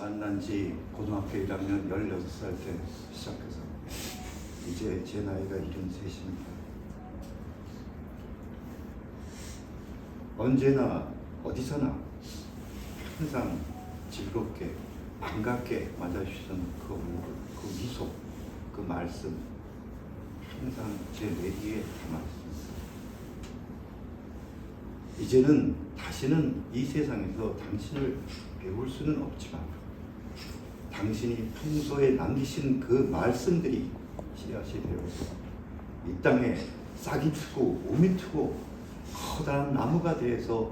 만난 지 고등학교 1학년 16살 때 시작해서 이제 제 나이가 73입니다. 언제나 어디서나 항상 즐겁게 반갑게 맞아주시던 그 얼굴, 그 미소, 그 말씀 항상 제 뇌리에 담아 있습니다. 이제는 다시는 이 세상에서 당신을 배울 수는 없지만 당신이 평소에 남기신 그 말씀들이 씨앗이 되어서 이 땅에 싹이 트고 몸이 트고 커다란 나무가 되어서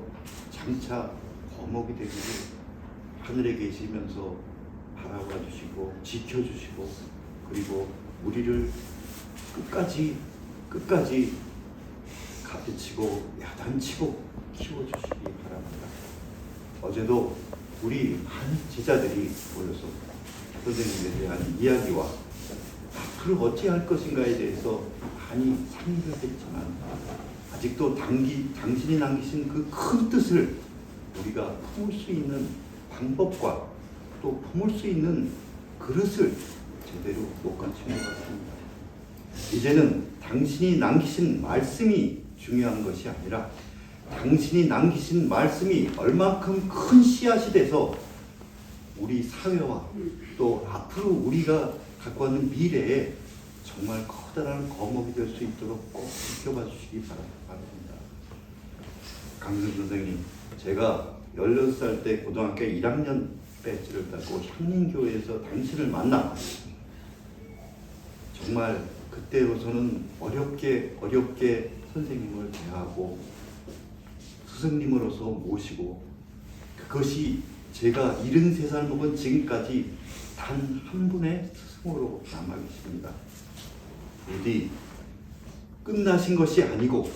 장차 거목이 되기를 하늘에 계시면서 바라봐 주시고 지켜주시고 그리고 우리를 끝까지 끝까지 가르치고 야단치고 키워주시기 바랍니다. 어제도 우리 많은 제자들이 모여서 선생님에 대한 이야기와 앞으로 어찌 할 것인가에 대해서 많이 상의를 했지만 아직도 당기, 당신이 남기신 그 큰 뜻을 우리가 품을 수 있는 방법과 또 품을 수 있는 그릇을 제대로 못 갖춘 것 같습니다. 이제는 당신이 남기신 말씀이 중요한 것이 아니라 당신이 남기신 말씀이 얼만큼 큰 씨앗이 돼서 우리 사회와 또 앞으로 우리가 갖고 가는 미래에 정말 커다란 거목이 될 수 있도록 꼭 지켜봐 주시기 바랍니다. 강승 선생님, 제가 16살 때 고등학교 1학년 배지를 달고 향림교회에서 당신을 만나 정말 그때로서는 어렵게 어렵게 선생님을 대하고 스승님으로서 모시고 그것이 제가 73살 먹은 지금까지 단 한 분의 스승으로 남아 계십니다. 부디 끝나신 것이 아니고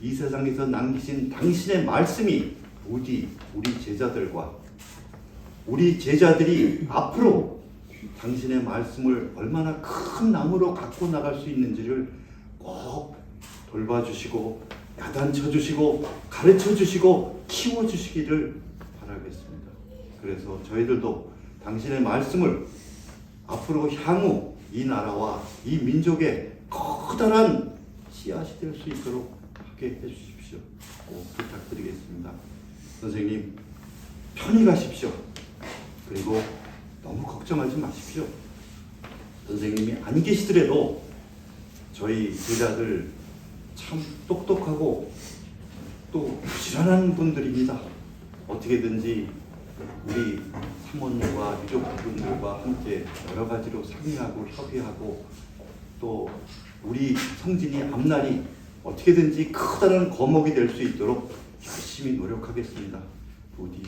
이 세상에서 남기신 당신의 말씀이 부디 우리 제자들과 우리 제자들이 앞으로 당신의 말씀을 얼마나 큰 나무로 갖고 나갈 수 있는지를 꼭 돌봐주시고 야단쳐 주시고 가르쳐 주시고 키워 주시기를 바라겠습니다. 그래서 저희들도 당신의 말씀을 앞으로 향후 이 나라와 이 민족의 커다란 씨앗이 될 수 있도록 하게 해주십시오. 꼭 부탁드리겠습니다. 선생님 편히 가십시오. 그리고 너무 걱정하지 마십시오. 선생님이 안 계시더라도 저희 제자들 참 똑똑하고 또 부지런한 분들입니다. 어떻게든지 우리 사모님과 유족분들과 함께 여러 가지로 상의하고 협의하고 또 우리 성진이 앞날이 어떻게든지 커다란 거목이 될 수 있도록 열심히 노력하겠습니다. 부디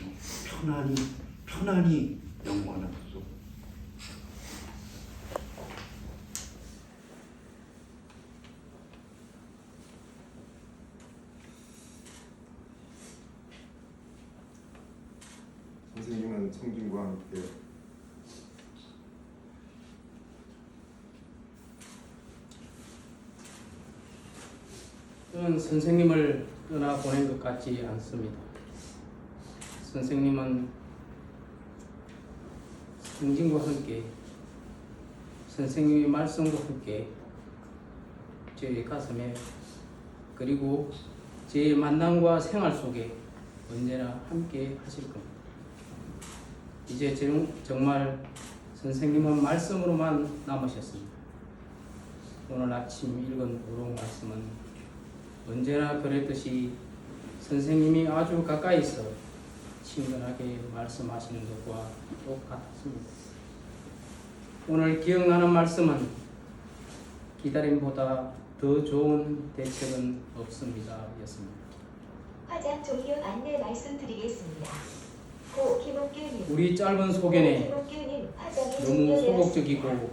편안히 편안히 영원하소서. 선생님은 함께 저는 선생님을 떠나 보낸 것 같지 않습니다. 선생님은 성진과 함께 선생님의 말씀과 함께 제 가슴에 그리고 제 만남과 생활 속에 언제나 함께 하실 겁니다. 이제 정- 정말 선생님은 말씀으로만 남으셨습니다. 오늘 아침 읽은 오록 말씀은 언제나 그랬듯이 선생님이 아주 가까이서 친근하게 말씀하시는 것과 똑같습니다. 오늘 기억나는 말씀은 기다림보다 더 좋은 대책은 없습니다. 였습니다. 화장 종료 안내 말씀드리겠습니다. 우리 짧은 소견에 너무. 소극적이고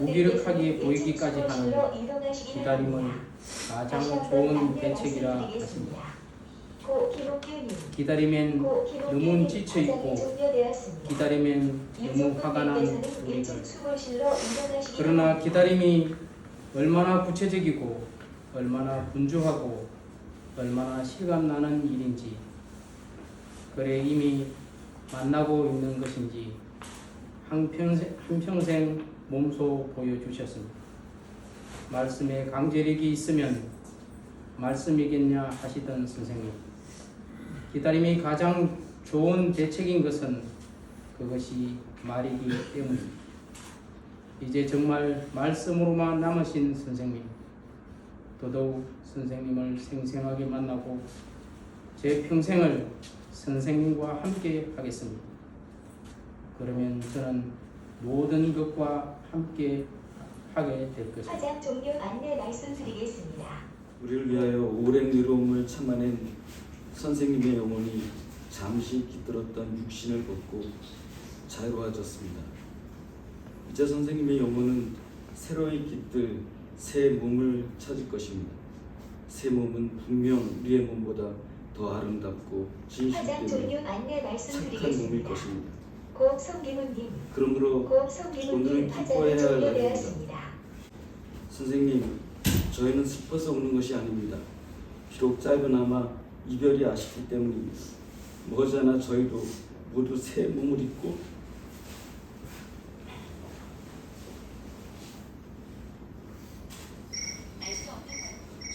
무기력하게 보이기까지 하는 기다림은. 가장 좋은 대책이라. 하십니다. 기다림엔 고 너무 김옥규님 지쳐 있고 화장이 종료되었습니다. 기다림엔 너무 화가 난 우리들. 그러나. 기다림이 얼마나 구체적이고 얼마나 분주하고 얼마나 실감나는 일인지 그래 이미 만나고 있는 것인지 한평생, 한평생 몸소 보여주셨습니다. 말씀에 강제력이 있으면 말씀이겠냐 하시던 선생님. 기다림이 가장 좋은 대책인 것은 그것이 말이기 때문입니다. 이제 정말 말씀으로만 남으신 선생님. 더더욱 선생님을 생생하게 만나고 제 평생을 선생님과 함께 하겠습니다. 그러면 저는 모든 것과 함께 하게 될 것입니다. 화장 종료 안내 말씀 드리겠습니다. 우리를 위하여 오랜 외로움을 참아낸 선생님의 영혼이 잠시 깃들었던 육신을 벗고 자유로워졌습니다. 이제 선생님의 영혼은 새로이 깃들 새 몸을 찾을 것입니다. 새 몸은 분명 우리의 몸보다 더 아름답고 안내 착한 몸일. 것입니다. 그러므로 고 오늘은 기뻐해야 할 종료되었습니다. 선생님, 저희는 슬퍼서 우는 것이 아닙니다. 비록 짧으나마 이별이 아쉽기 때문입니다. 머지않아 저희도 모두 새 몸을 입고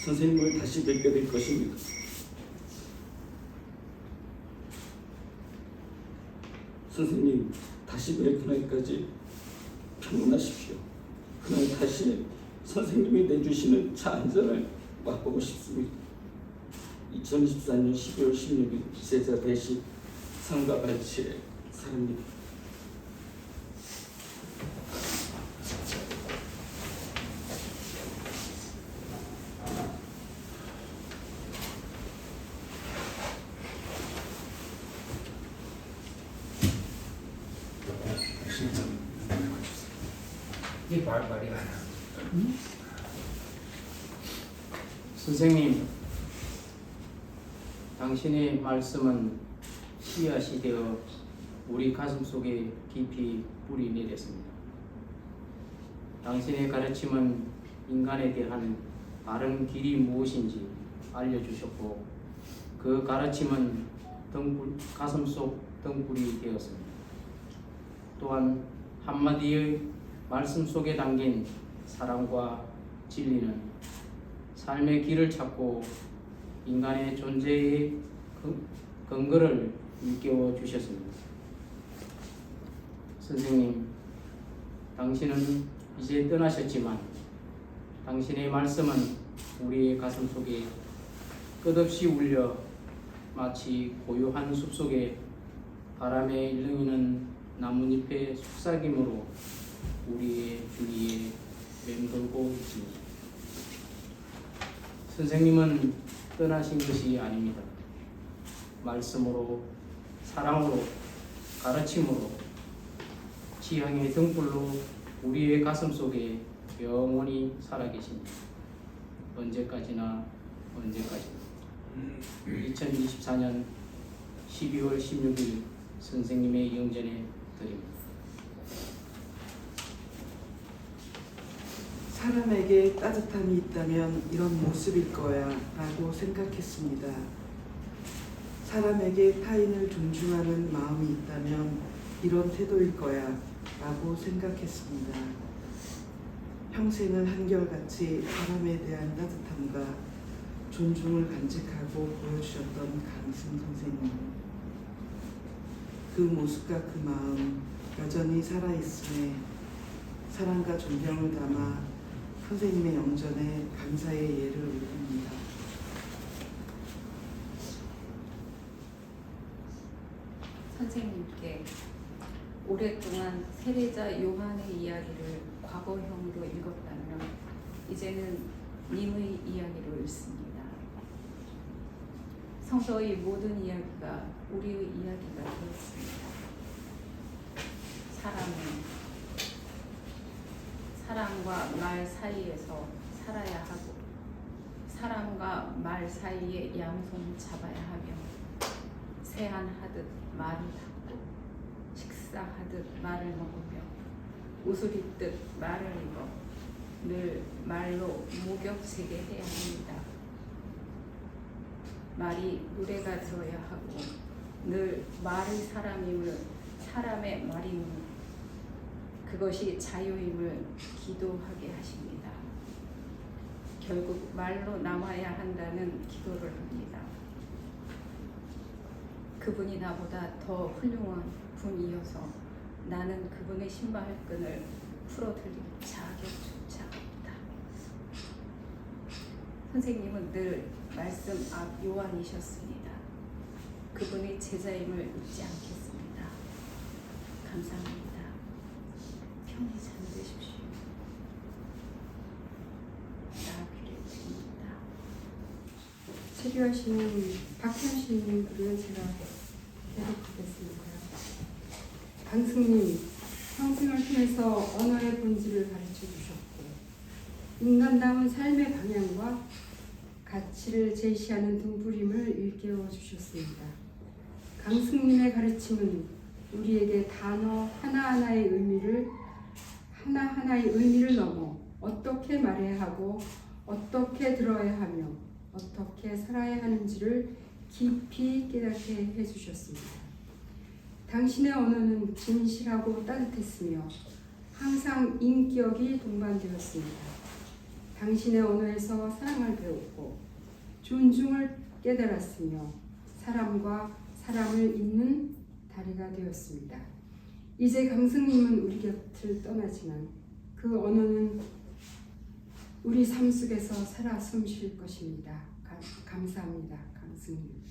선생님을 다시 뵙게 될 것입니다. 선생님, 다시 뵐 그날까지 평온하십시오. 그날 다시 선생님이 내주시는 차 안전을 맛보고 싶습니다. 2024년 12월 16일 기세자 대시 상가 발치의 사람입니다. 이게 말 말이야. 선생님, 당신의 말씀은 씨앗이 되어 우리 가슴 속에 깊이 뿌리 내렸습니다. 당신의 가르침은 인간에 대한 바른 길이 무엇인지 알려주셨고 그 가르침은 등불, 가슴 속 등불이 되었습니다. 또한 한마디의 말씀 속에 담긴 사랑과 진리는 삶의 길을 찾고 인간의 존재의 근- 근거를 일깨워 주셨습니다. 선생님, 당신은 이제 떠나셨지만 당신의 말씀은 우리의 가슴 속에 끝없이 울려 마치 고요한 숲 속에 바람에 일렁이는 나뭇잎의 속삭임으로 우리의 주위에 맴돌고 있습니다. 선생님은 떠나신 것이 아닙니다. 말씀으로, 사랑으로, 가르침으로, 지향의 등불로 우리의 가슴 속에 영원히 살아계십니다. 언제까지나 언제까지나. 2024년 12월 16일 선생님의 영전에 드립니다. 사람에게 따뜻함이 있다면 이런 모습일 거야 라고 생각했습니다. 사람에게 타인을 존중하는 마음이 있다면 이런 태도일 거야 라고 생각했습니다. 평생을 한결같이 사람에 대한 따뜻함과 존중을 간직하고 보여주셨던 강승 선생님. 그 모습과 그 마음 여전히 살아있음에 사랑과 존경을 담아 선생님의 영전에 감사의 예를 올립니다. 선생님께 오랫동안 세례자 요한의 이야기를 과거형으로 읽었다면 이제는 님의 이야기로 읽습니다. 성서의 모든 이야기가 우리의 이야기가 되었습니다. 사람은 사람과 말 사이에서 살아야 하고 사람과 말 사이에 양손을 잡아야 하며 세안하듯 말을 닫고 식사하듯 말을 먹으며 옷을 입듯 말을 입어 늘 말로 목욕세게 해야 합니다. 말이 노래가 되어야 하고 늘 말의 사람임을 사람의 말임을 그것이 자유임을 기도하게 하십니다. 결국 말로 남아야 한다는 기도를 합니다. 그분이 나보다 더 훌륭한 분이어서 나는 그분의 신발끈을 풀어드릴 자격조차 없다. 선생님은 늘 말씀 앞 요한이셨습니다. 그분의 제자임을 잊지 않겠습니다. 감사합니다. 편히 잠드십시오. 나귀를 드립니다. 치료하시는 박현신님 그리고 제가 대답하겠습니다. 강승님, 평생을 통해서 언어의 본질을 가르쳐 주셨고 인간다운 삶의 방향과 가치를 제시하는 등부림을 일깨워 주셨습니다. 강승님의 가르침은 우리에게 단어 하나하나의 의미를 하나하나의 의미를 넘어 어떻게 말해야 하고 어떻게 들어야 하며 어떻게 살아야 하는지를 깊이 깨닫게 해주셨습니다. 당신의 언어는 진실하고 따뜻했으며 항상 인격이 동반되었습니다. 당신의 언어에서 사랑을 배웠고 존중을 깨달았으며 사람과 사람을 잇는 다리가 되었습니다. 이제 강승님은 우리 곁을 떠나지만 그 언어는 우리 삶 속에서 살아 숨 쉴 것입니다. 가- 감사합니다, 강승님.